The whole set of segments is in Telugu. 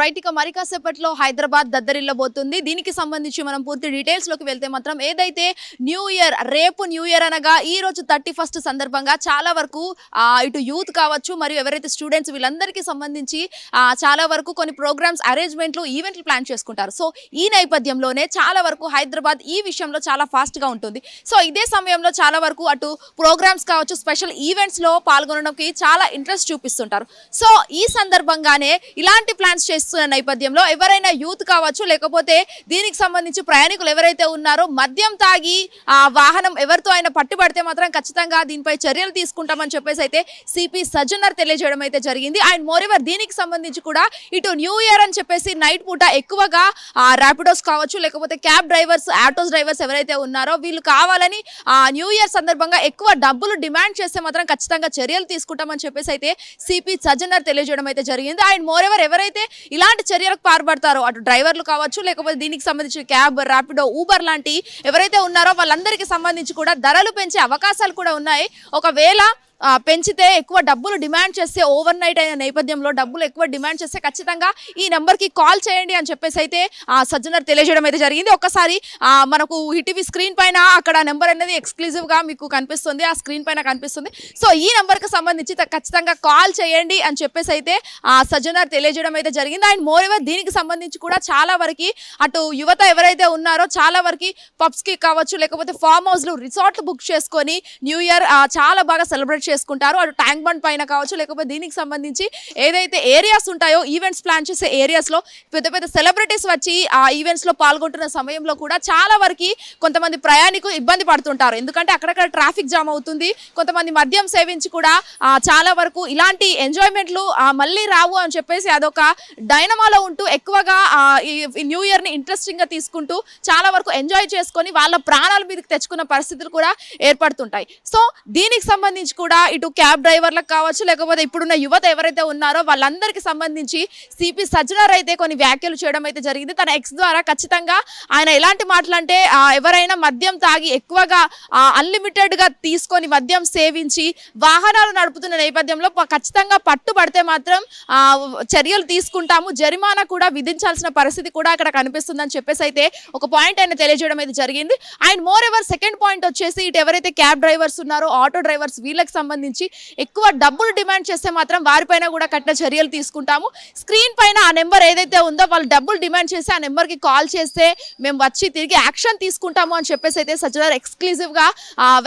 రైట్ ఇక మరి కాసేపట్లో హైదరాబాద్ దద్దరిల్లబోతుంది. దీనికి సంబంధించి మనం పూర్తి డీటెయిల్స్లోకి వెళ్తే మాత్రం ఏదైతే న్యూ ఇయర్ రేపు న్యూ ఇయర్ అనగా ఈ రోజు థర్టీ ఫస్ట్ సందర్భంగా చాలా వరకు ఇటు యూత్ కావచ్చు మరియు ఎవరైతే స్టూడెంట్స్ వీళ్ళందరికీ సంబంధించి చాలా వరకు కొన్ని ప్రోగ్రామ్స్ అరేంజ్మెంట్లు ఈవెంట్లు ప్లాన్ చేసుకుంటారు. సో ఈ నేపథ్యంలోనే చాలా వరకు హైదరాబాద్ ఈ విషయంలో చాలా ఫాస్ట్గా ఉంటుంది. సో ఇదే సమయంలో చాలా వరకు అటు ప్రోగ్రామ్స్ కావచ్చు స్పెషల్ ఈవెంట్స్లో పాల్గొనడానికి చాలా ఇంట్రెస్ట్ చూపిస్తుంటారు. సో ఈ సందర్భంగానే ఇలాంటి ప్లాన్స్ చేస్తున్న నేపథ్యంలో ఎవరైనా యూత్ కావచ్చు లేకపోతే దీనికి సంబంధించి ప్రయాణికులు ఎవరైతే ఉన్నారో మద్యం తాగి ఆ వాహనం ఎవరితో ఆయన పట్టుబడితే మాత్రం ఖచ్చితంగా దీనిపై చర్యలు తీసుకుంటామని చెప్పేసి అయితే సిపి సజ్జనర్ తెలియజేయడం అయితే జరిగింది. అండ్ మోరెవర్ దీనికి సంబంధించి కూడా ఇటు న్యూ ఇయర్ అని చెప్పేసి నైట్ పూట ఎక్కువగా ర్యాపిడోస్ కావచ్చు లేకపోతే క్యాబ్ డ్రైవర్స్ ఆటోస్ డ్రైవర్స్ ఎవరైతే ఉన్నారో వీళ్ళు కావాలని ఆ న్యూ ఇయర్ సందర్భంగా ఎక్కువ డబ్బులు డిమాండ్ చేస్తే మాత్రం ఖచ్చితంగా చర్యలు తీసుకుంటామని చెప్పేసి అయితే సిపి సజ్జనర్ తెలియజేయడం అయితే జరిగింది. అండ్ మోరెవర్ ఎవరైతే ఇలాంటి చర్యలకు పాల్పడతారో. అటు డ్రైవర్లు కావచ్చు లేకపోతే దీనికి సంబంధించి క్యాబ్ ర్యాపిడో ఊబర్ లాంటి ఎవరైతే ఉన్నారో వాళ్ళందరికీ సంబంధించి కూడా ధరలు పెంచే అవకాశాలు కూడా ఉన్నాయి. ఒకవేళ పెంచితే ఎక్కువ డబ్బులు డిమాండ్ చేస్తే ఓవర్ నైట్ అయిన నేపథ్యంలో డబ్బులు ఎక్కువ డిమాండ్ చేస్తే ఖచ్చితంగా ఈ నెంబర్కి కాల్ చేయండి అని చెప్పేసి అయితే ఆ, సజ్జనర్ తెలియజేయడం అయితే జరిగింది. ఒక్కసారి మనకు హిటివి స్క్రీన్ పైన అక్కడ నెంబర్ అనేది ఎక్స్క్లూజివ్గా మీకు కనిపిస్తుంది. ఆ స్క్రీన్ పైన కనిపిస్తుంది. సో ఈ నెంబర్కి సంబంధించి ఖచ్చితంగా కాల్ చేయండి అని చెప్పేసి అయితే ఆ సజ్జనర్ తెలియజేయడం అయితే జరిగింది. అండ్ మోర్ ఎవర్ దీనికి సంబంధించి కూడా చాలా వరకు అటు యువత ఎవరైతే ఉన్నారో చాలా వరకు పబ్స్కి కావచ్చు లేకపోతే ఫామ్ హౌస్లు రిసార్ట్లు బుక్ చేసుకొని న్యూ ఇయర్ చాలా బాగా సెలబ్రేట్ చేసుకుంటారు. అటు ట్యాంక్ బండ్ పైన కావచ్చు లేకపోతే దీనికి సంబంధించి ఏదైతే ఏరియాస్ ఉంటాయో ఈవెంట్స్ ప్లాన్ చేసే ఏరియాస్లో పెద్ద పెద్ద సెలబ్రిటీస్ వచ్చి ఆ ఈవెంట్స్లో పాల్గొంటున్న సమయంలో కూడా చాలా వరకు కొంతమంది ప్రయాణికులు ఇబ్బంది పడుతుంటారు. ఎందుకంటే అక్కడక్కడ ట్రాఫిక్ జామ్ అవుతుంది. కొంతమంది మద్యం సేవించి కూడా చాలా వరకు ఇలాంటి ఎంజాయ్మెంట్లు మళ్ళీ రావు అని చెప్పేసి అదొక డైనమాలో ఉంటూ ఎక్కువగా ఈ న్యూ ఇయర్ని ఇంట్రెస్టింగ్గా తీసుకుంటూ చాలా వరకు ఎంజాయ్ చేసుకొని వాళ్ళ ప్రాణాల మీదకి తెచ్చుకున్న పరిస్థితులు కూడా ఏర్పడుతుంటాయి. సో దీనికి సంబంధించి కూడా ఇటు క్యాబ్ డ్రైవర్లకు కావచ్చు లేకపోతే ఇప్పుడున్న యువత ఎవరైతే ఉన్నారో వాళ్ళందరికీ సంబంధించి సిపి సజ్జనర్ అయితే కొన్ని వ్యాఖ్యలు చేయడం అయితే జరిగింది. తన ఎక్స్ ద్వారా ఖచ్చితంగా ఆయన ఎలాంటి మాటలు అంటే ఎవరైనా మద్యం తాగి ఎక్కువగా అన్లిమిటెడ్గా తీసుకొని మద్యం సేవించి వాహనాలు నడుపుతున్న నేపథ్యంలో ఖచ్చితంగా పట్టుబడితే మాత్రం చర్యలు తీసుకుంటాము. జరిమానా కూడా విధించాల్సిన పరిస్థితి కూడా అక్కడ కనిపిస్తుందని చెప్పేసి అయితే ఒక పాయింట్ ఆయన తెలియజేయడం అయితే జరిగింది. And moreover second point వచ్చేసి ఇటు ఎవరైతే క్యాబ్ డ్రైవర్స్ ఉన్నారో ఆటో డ్రైవర్స్ వీళ్ళకి సంబంధించి ఎక్కువ డబ్బులు డిమాండ్ చేస్తే మాత్రం వారిపైన కూడా కట్టిన చర్యలు తీసుకుంటాము. స్క్రీన్ పైన ఆ నెంబర్ ఏదైతే ఉందో వాళ్ళు డబ్బులు డిమాండ్ చేస్తే ఆ నెంబర్కి కాల్ చేస్తే మేము వచ్చి తిరిగి యాక్షన్ తీసుకుంటాము అని చెప్పేసి అయితే సజ్జనార్ ఎక్స్క్లూజివ్గా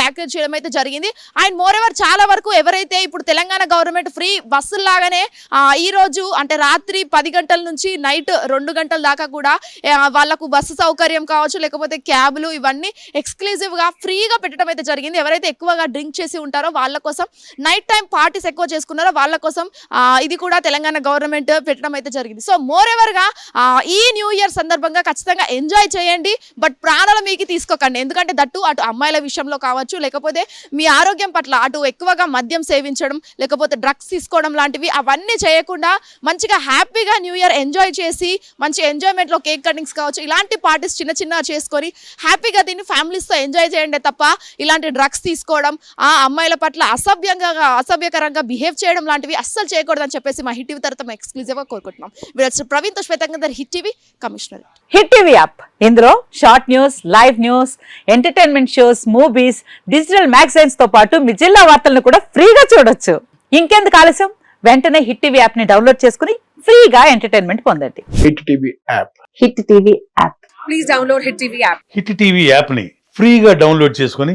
వ్యాఖ్యలు చేయడం అయితే జరిగింది. అండ్ మోర్ ఎవర్ చాలా వరకు ఎవరైతే ఇప్పుడు తెలంగాణ గవర్నమెంట్ ఫ్రీ బస్సుల్లాగానే లాగానే ఈ రోజు అంటే రాత్రి పది గంటల నుంచి నైట్ రెండు గంటల దాకా కూడా వాళ్ళకు బస్సు సౌకర్యం కావచ్చు లేకపోతే క్యాబ్లు ఇవన్నీ ఎక్స్క్లూజివ్గా ఫ్రీగా పెట్టడం అయితే జరిగింది. ఎవరైతే ఎక్కువగా డ్రింక్ చేసి ఉంటారో వాళ్ళకు కోసం నైట్ టైం పార్టీస్ ఎక్కువ చేసుకున్నారో? వాళ్ళ కోసం ఇది కూడా తెలంగాణ గవర్నమెంట్ పెట్టడం అయితే జరిగింది. సో మోర్ ఎవర్గా ఈ న్యూ ఇయర్ సందర్భంగా ఖచ్చితంగా ఎంజాయ్ చేయండి బట్ ప్రాణాలు మీకు తీసుకోకండి. ఎందుకంటే దట్టు అటు అమ్మాయిల విషయంలో కావచ్చు లేకపోతే మీ ఆరోగ్యం పట్ల అటు ఎక్కువగా మద్యం సేవించడం లేకపోతే డ్రగ్స్ తీసుకోవడం లాంటివి అవన్నీ చేయకుండా మంచిగా హ్యాపీగా న్యూ ఇయర్ ఎంజాయ్ చేసి మంచి ఎంజాయ్మెంట్లో కేక్ కటింగ్స్ కావచ్చు ఇలాంటి పార్టీస్ చిన్న చిన్న చేసుకొని హ్యాపీగా దీన్ని ఫ్యామిలీస్తో ఎంజాయ్ చేయండి తప్ప ఇలాంటి డ్రగ్స్ తీసుకోవడం ఆ అమ్మాయిల పట్ల అసభ్యంగా అసభ్యకరంగా బిహేవ్ చేయడం లాంటివి అస్సలు చేయకూడదని చెప్పేసి మా హిట్ టీవీ తరఫున ఎక్స్క్లూజివ్గా కోరుకుంటున్నాం. వీళ్ళు ప్రవీణ్తో శ్వేతంగా Hit TV commissioner. Hit TV app. ఇందులో short news live news entertainment shows movies digital మ్యాగజైన్స్తో పాటు మీ జిల్లా వార్తలను కూడా ఫ్రీగా చూడొచ్చు. ఇంకెందుకు ఆలస్యం? వెంటనే హిట్ టీవీ యాప్ని డౌన్లోడ్ చేసుకుని ఫ్రీగా ఎంటర్టైన్మెంట్ పొందండి. Hit TV app. Hit TV app. Please download Hit TV app. Hit TV యాప్ని ఫ్రీగా డౌన్లోడ్ చేసుకొని